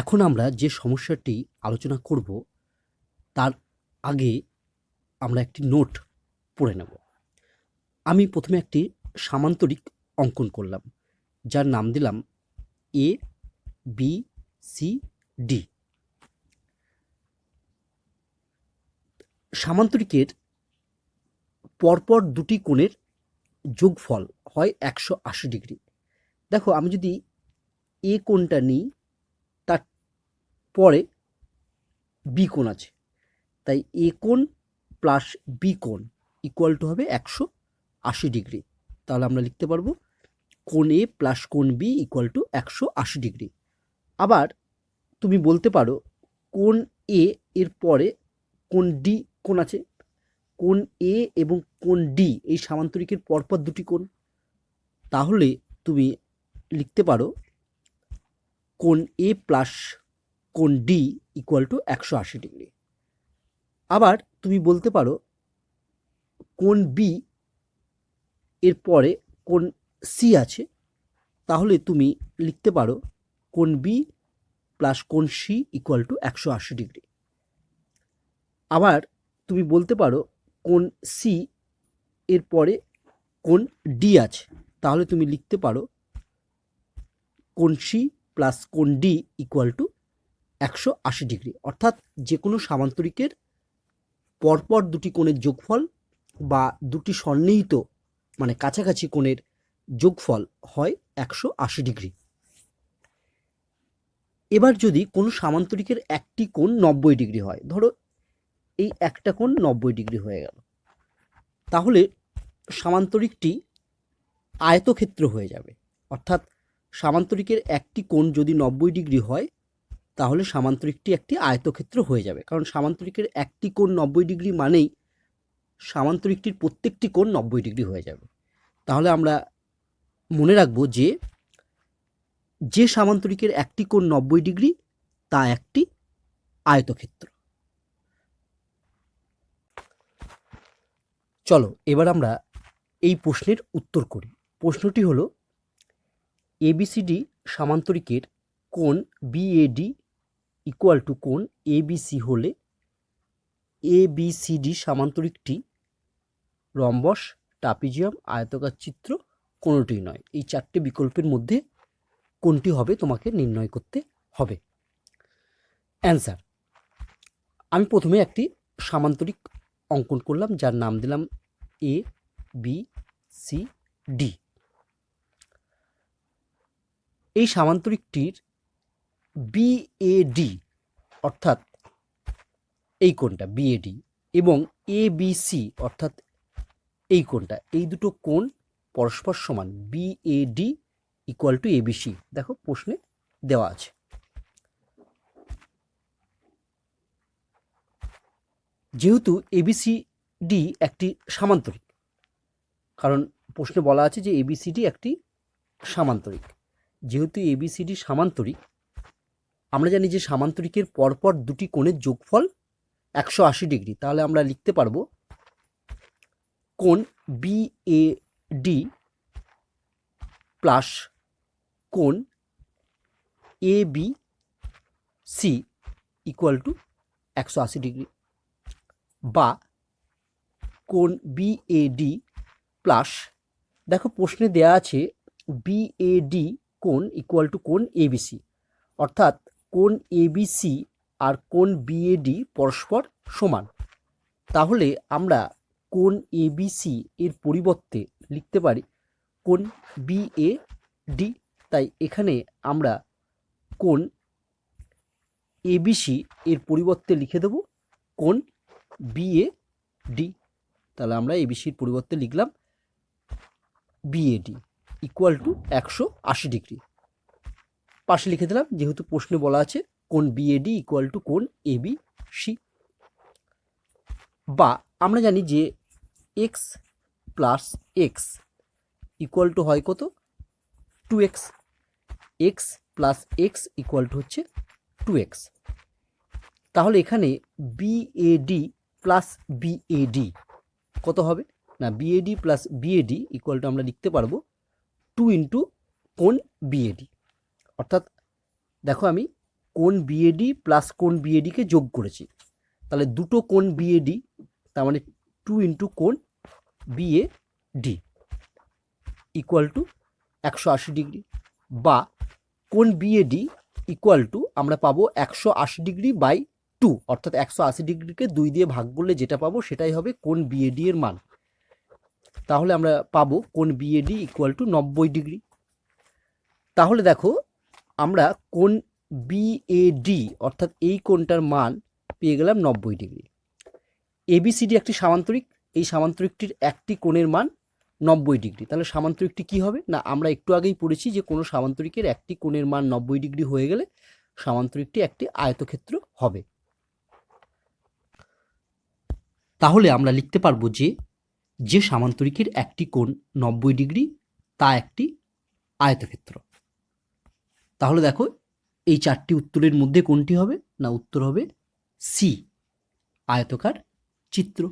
এখন আমরা যে সমস্যাটি আলোচনা করব, তার আগে আমরা একটি নোট পড়ে নেব। আমি প্রথমে একটি সামান্তরিক অঙ্কন করলাম, যার নাম দিলাম এ বি সি ডি সামান্তরিকের পরপর দুটি কোণের যোগফল হয় একশো আশি ডিগ্রি। দেখো, আমি যদি এ কোণটা নিই পরে বি কোণ আছে। তাই এ কোণ প্লাস বি কোণ ইকুয়াল টু হবে একশো আশি ডিগ্রি। তাহলে আমরা লিখতে পারব কোণ এ প্লাস কোণ বি ইকুয়াল টু একশো আশি ডিগ্রি। আবার তুমি বলতে পারো কোণ এ এর পরে কোণ ডি কোণ আছে। কোণ এ এবং কোণ ডি এই সামান্তরিকের পরপর দুটি কোণ। তাহলে তুমি লিখতে পারো কোণ এ প্লাস কোণ ডি ইকুয়াল টু একশো আশি ডিগ্রি আবার তুমি বলতে পারো কোণ বি এর পরে কোণ সি আছে, তাহলে তুমি লিখতে পারো কোণ বি প্লাস কোণ সি ইকুয়াল টু একশো আশি ডিগ্রি আবার তুমি বলতে পারো কোণ সি এর পরে কোণ ডি আছে, তাহলে তুমি লিখতে পারো কোণ সি প্লাস কোণ ডি ইকুয়াল টু একশো আশি ডিগ্রি। অর্থাৎ যে কোনো সামান্তরিকের পরপর দুটি কোণের যোগফল বা দুটি সন্নিহিত মানে কাছাকাছি কোণের যোগফল হয় একশো আশি ডিগ্রি। এবার যদি কোনো সামান্তরিকের একটি কোণ নব্বই ডিগ্রি হয়, ধরো এই একটা কোণ নব্বই ডিগ্রি হয়ে গেল, তাহলে সামান্তরিকটি আয়তক্ষেত্র হয়ে যাবে। অর্থাৎ সামান্তরিকের একটি কোণ যদি নব্বই ডিগ্রি হয় তাহলে সামান্তরিকটি একটি আয়তক্ষেত্র হয়ে যাবে। কারণ সামান্তরিকের একটি কোণ নব্বই ডিগ্রি মানেই সামান্তরিকটির প্রত্যেকটি কোণ নব্বই ডিগ্রি হয়ে যাবে। তাহলে আমরা মনে রাখব যে যে সামান্তরিকের একটি কোণ নব্বই ডিগ্রি, তা একটি আয়তক্ষেত্র। চলো, এবার আমরা এই প্রশ্নের উত্তর করি। প্রশ্নটি হলো এবিসিডি সামান্তরিকের কোণ বিএডি ইকুয়াল টু কোণ এবিসি হলে এবিসিডি সামান্তরিকটি রম্বস টাপিজিয়াম আয়তকার চিত্র কোনোটিই নয়। এই চারটে বিকল্পের মধ্যে কোনটি হবে তোমাকে নির্ণয় করতে হবে? অ্যান্সার আমি প্রথমে একটি সামান্তরিক অঙ্কন করলাম, যার নাম দিলাম এ বি সি ডি এই সামান্তরিকটির বিএডি অর্থাৎ এই কোণটা বিএডি এবং এবিসি অর্থাৎ এই কোণটা, এই দুটো কোণ পরস্পর সমান বিএডি ইকুয়াল টু এবিসি দেখো, প্রশ্নে দেওয়া আছে। যেহেতু এবিসিডি একটি সামান্তরিক, কারণ প্রশ্নে বলা আছে যে এবিসিডি একটি সামান্তরিক। যেহেতু এবিসিডি সামান্তরিক আমরা জানি যে সামান্তরিকের পরপর দুটি কোণের যোগফল একশো আশি ডিগ্রি। তাহলে আমরা লিখতে পারব কোণ ডি প্লাস কোণ A B C equal to একশো আশি ডিগ্রি বা কোণ ডি প্লাস, দেখো প্রশ্নে দেয়া আছে বি এ ডি কোণ ইকুয়াল টু কোণ এবিসি অর্থাৎ কোণ এবিসি আর কোণ বিএডি পরস্পর সমান? তাহলে আমরা কোন এবিসি এর পরিবর্তে লিখতে পারি কোণ বিএডি তাই এখানে আমরা কোন এবিসি এর পরিবর্তে লিখে দেব কোণ বিএডি তাহলে আমরা এবিসির পরিবর্তে লিখলাম বিএডি ইকুয়াল টু একশো আশি ডিগ্রি। পাশে লিখে দিলাম, যেহেতু প্রশ্নে বলা আছে, কোন বিএডি ইকুয়াল টু কোন এবি সি বা আমরা জানি যে X plus X equal to হয় কত? Two X X plus X equal to হচ্ছে টু এক্স তাহলে এখানে বিএডি প্লাস বিএডি কত হবে? না BAD plus BAD equal to আমরা লিখতে পারব টু ইন্টু কোন বিএডি অর্থাৎ দেখো আমি কোণ বিএডি প্লাস কোণ বিএডিকে যোগ করেছি। তাহলে দুটো কোণ বিএডি তার মানে টু ইন্টু কোণ বিএ ডি ইকুয়াল টু একশো আশি ডিগ্রি বা কোণ বিএডি ইকুয়াল টু আমরা পাবো একশো আশি ডিগ্রি বাই টু অর্থাৎ একশো আশি ডিগ্রিকে দুই দিয়ে ভাগ করলে যেটা পাবো সেটাই হবে কোণ বিএডি এর মান। তাহলে আমরা পাবো কোণ বিএডি ইকুয়াল টু নব্বই ডিগ্রি তাহলে দেখো আমরা কোণ বিএডি অর্থাৎ এই কোণটার মান পেয়ে গেলাম নব্বই ডিগ্রি। এবিসিডি একটি সামান্তরিক, এই সামান্তরিকটির একটি কোণের মান নব্বই ডিগ্রি। তাহলে সামান্তরিকটি কি হবে? না, আমরা একটু আগেই পড়েছি যে কোনো সামান্তরিকের একটি কোণের মান নব্বই ডিগ্রি হয়ে গেলে সামান্তরিকটি একটি আয়তক্ষেত্র হবে। তাহলে আমরা লিখতে পারব যে যে সামান্তরিকের একটি কোণ নব্বই ডিগ্রি, তা একটি আয়তক্ষেত্র। তাহলে দেখো এই চারটি উত্তরের মধ্যে কোনটি হবে? না উত্তর হবে সি আয়তকার চিত্র।